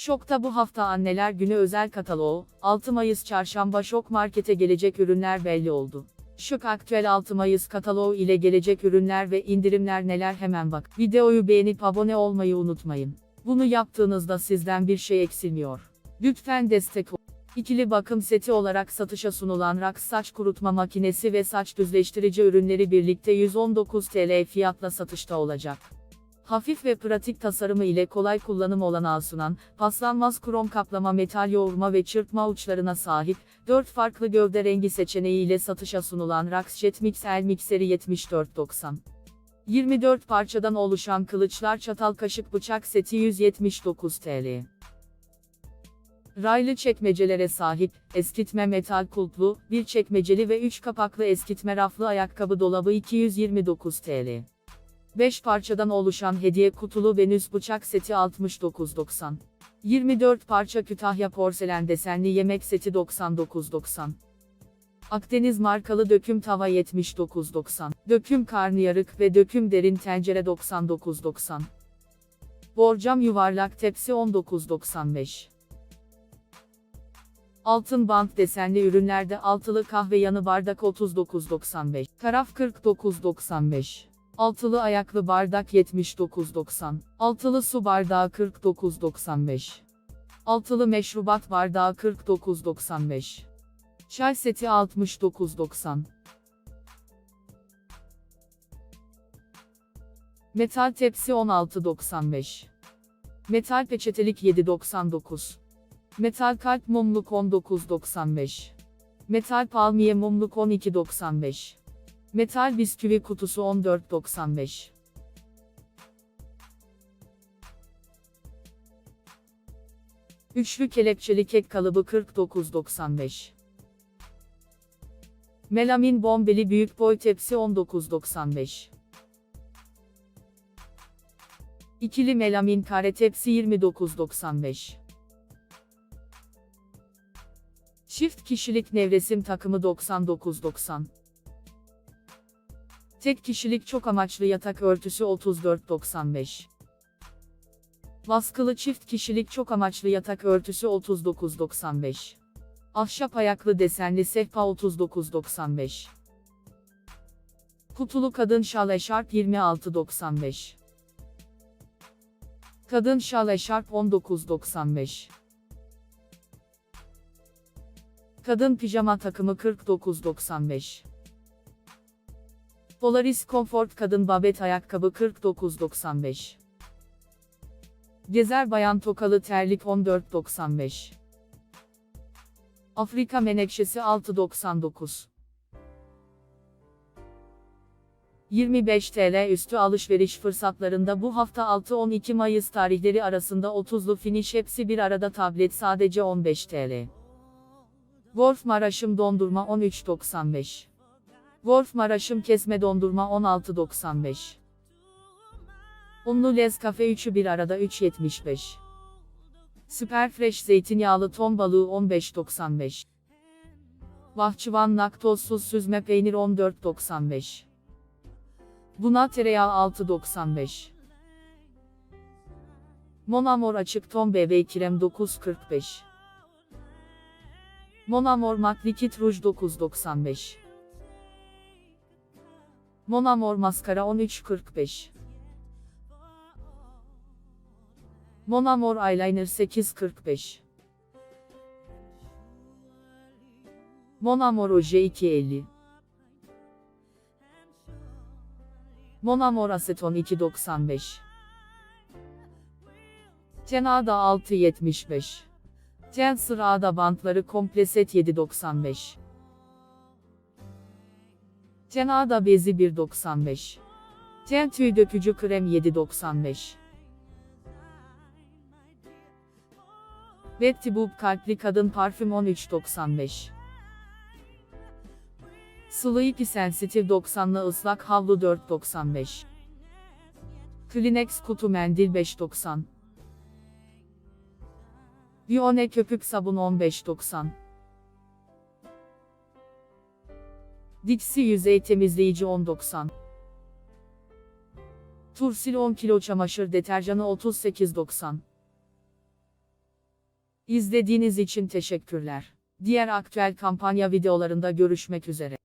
Şok'ta bu hafta anneler günü özel kataloğu, 6 Mayıs çarşamba Şok Market'e gelecek ürünler belli oldu. Şok aktüel 6 Mayıs kataloğu ile gelecek ürünler ve indirimler neler hemen bak. Videoyu beğenip abone olmayı unutmayın. Bunu yaptığınızda sizden bir şey eksilmiyor. Lütfen destek ol. İkili bakım seti olarak satışa sunulan Rax saç kurutma makinesi ve saç düzleştirici ürünleri birlikte 119 TL fiyatla satışta olacak. Hafif ve pratik tasarımı ile kolay kullanım olanağı sunan, paslanmaz krom kaplama metal yoğurma ve çırpma uçlarına sahip, 4 farklı gövde rengi seçeneği ile satışa sunulan Raxjet Mix El Mikseri 74.90. 24 parçadan oluşan kılıçlar çatal kaşık bıçak seti 179 TL. Raylı çekmecelere sahip, eskitme metal kulplu, bir çekmeceli ve 3 kapaklı eskitme raflı ayakkabı dolabı 229 TL. 5 parçadan oluşan hediye kutulu Venüs bıçak seti 69.90. 24 parça Kütahya porselen desenli yemek seti 99.90. Akdeniz markalı döküm tava 79.90. Döküm karnıyarık ve döküm derin tencere 99.90. Borcam yuvarlak tepsi 19.95. Altın bant desenli ürünlerde altılı kahve yanı bardak 39.95. Taraf 49.95. Altılı ayaklı bardak 79.90. Altılı su bardağı 49.95. Altılı meşrubat bardağı 49.95. Çay seti 69.90. Metal tepsi 16.95. Metal peçetelik 7.99. Metal kalp mumluk 19.95. Metal palmiye mumluk 12.95. Metal bisküvi kutusu 14.95. Üçlü kelepçeli kek kalıbı 49.95. Melamin bombeli büyük boy tepsi 19.95. İkili melamin kare tepsi 29.95. Çift kişilik nevresim takımı 99.90. Tek kişilik çok amaçlı yatak örtüsü 34.95. Baskılı çift kişilik çok amaçlı yatak örtüsü 39.95. Ahşap ayaklı desenli sehpa 39.95. Kutulu kadın şal eşarp 26.95. Kadın şal eşarp 19.95. Kadın pijama takımı 49.95. Polaris Comfort kadın babet ayakkabı 49.95. Gezer bayan tokalı terlik 14.95. Afrika menekşesi 6.99. 25 TL üstü alışveriş fırsatlarında bu hafta 6-12 Mayıs tarihleri arasında 30'lu finish hepsi bir arada tablet sadece 15 TL. Wolf Maraşım dondurma 13.95. Wolf Maraşım kesme dondurma 16.95. Unlu Lez kafe 3'ü bir arada 3.75. Süper Fresh zeytinyağlı ton balığı 15.95. Bahçıvan laktozsuz süzme peynir 14.95. Buna tereyağı 6.95. Monamor açık ton bebek krem 9.45. Monamor mat likit ruj 9.95. Monamor maskara 13.45. Monamor eyeliner 8.45. Monamor oje 2.50. Monamor aseton 2.95. Tenada 6.75. Ten sırada bantları komple set 7.95. Tenada bezi 1.95. Ten tüy dökücü krem 7.95. Betty Boop kalpli kadın parfüm 13.95. Sleepy Sensitive 90'lı ıslak havlu 4.95. Kleenex kutu mendil 5.90. Bione köpük sabun 15.90. Dixie yüzey temizleyici 10.90. Tursil 10 kilo çamaşır deterjanı 38.90. İzlediğiniz için teşekkürler. Diğer aktüel kampanya videolarında görüşmek üzere.